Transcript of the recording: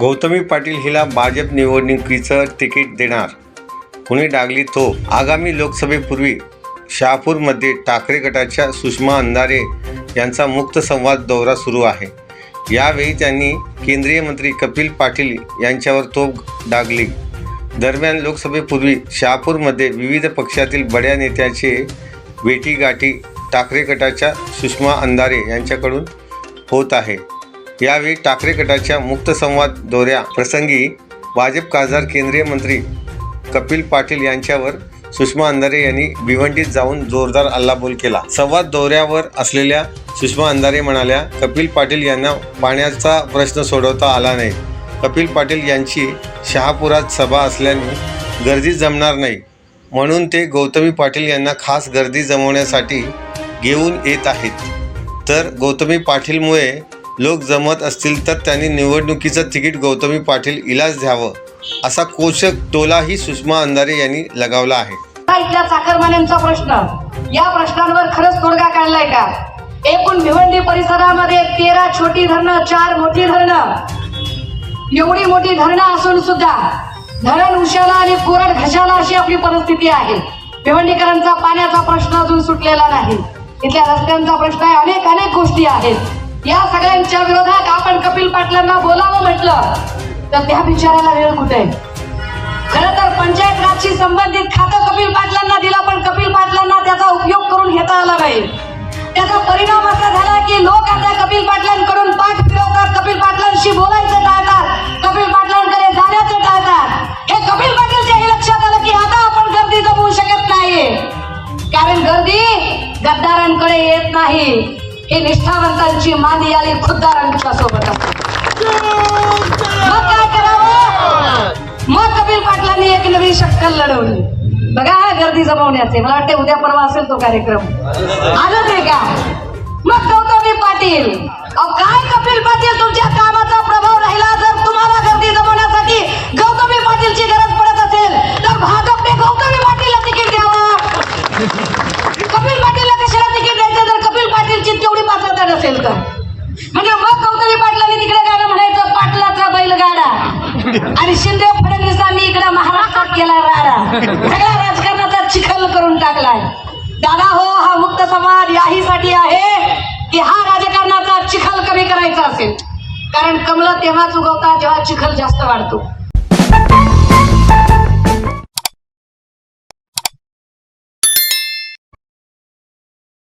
गौतमी पाटील हिला भाजप निवडणुकीचं तिकीट देणार. कुणी डागली तो. आगामी लोकसभेपूर्वी शहापूरमध्ये ठाकरे गटाच्या सुषमा अंधारे यांचा मुक्त संवाद दौरा सुरू आहे. यावेळी त्यांनी केंद्रीय मंत्री कपिल पाटील यांच्यावर तोफ डागली. दरम्यान लोकसभेपूर्वी शहापूरमध्ये विविध पक्षातील बड्या नेत्याचे भेटीगाठी ठाकरे गटाच्या सुषमा अंधारे यांच्याकडून होत आहे. यावेळी ठाकरे गटाच्या मुक्त संवाद दौऱ्या प्रसंगी भाजप खासदार केंद्रीय मंत्री कपिल पाटील यांच्यावर सुषमा अंधारे यांनी भिवंडीत जाऊन जोरदार हल्लाबोल केला. संवाद दौऱ्यावर असलेल्या सुषमा अंधारे म्हणाल्या कपिल पाटील यांना पाण्याचा प्रश्न सोडवता आला नाही. कपिल पाटील यांची शहापुरात सभा असल्याने गर्दी जमणार नाही. म्हणून ते गौतमी पाटील यांना खास गर्दी जमवण्यासाठी घेऊन येत आहेत. तर गौतमी पाटीलमुळे लोक जमत असतील तर त्यांनी निवडणुकीचं तिकीट गौतमी पाटील इलाज द्यावं असा कोशक टोलाही सुषमा अंधारे यांनी लगावला आहे. इथल्या चाकरमान्यांचा प्रश्न. या प्रश्नांवर खरंच तोडगा काढलाय का? एकूण भिवंडी परिसरामध्ये तेरा छोटी धरणं चार मोठी धरणं. एवढी मोठी धरणं असून सुद्धा धरण उशाला आणि कोरड घशाला अशी आपली परिस्थिती आहे. भिवंडीकरांचा पाण्याचा प्रश्न अजून सुटलेला नाही. इथल्या रस्त्यांचा प्रश्न आहे. अनेक अनेक गोष्टी आहेत. या सगळ्यांच्या विरोधात आपण कपिल पाटलांना बोलावं म्हटलं तर त्या बिचाराला वेळ कुठे? खरं तर पंचायत राजशी संबंधित खातं कपिल पाटलांना दिलं पण कपिल पाटलांना त्याचा उपयोग करून घेता आला नाही. त्याचा परिणाम असा झाला की लोक आता कपिल पाटलांकडून पाठ फिरवतात कपिल पाटलांशी बोलायचं टाळतात कपिल पाटलांकडे जाण्याचं टाळतात. हे कपिल पाटीलच्या हे लक्षात आलं की आता आपण गर्दी जमवू शकत नाही कारण गर्दी गद्दारांकडे येत नाही. ही निष्ठावंतांची मांदी आली खुद्दारांच्या सोबत. मग काय करावं? मग कपिल पाटलांनी एक नवी शक्कल लढवली. बघा गर्दी जमवण्याचे. मला वाटते उद्या परवा असेल तो कार्यक्रम. आलं ते का? मग गौतमी पाटील. पात्रता तर म्हणजे मग गौतमी पाटलांनी तिकडे गाणं म्हणायचं पाटलाचा बैलगाडा. आणि शिंदे फडणवीसांनी इकडे महाराष्ट्रात केला राडा. सगळ्या राजकारणाचा चिखल करून टाकलाय. दादा हो हा मुक्त समाज याहीसाठी आहे की हा राजकारणाचा चिखल कमी करायचा असेल? कारण कमलं तेव्हाच उगवतात जेव्हा चिखल जास्त वाढतो.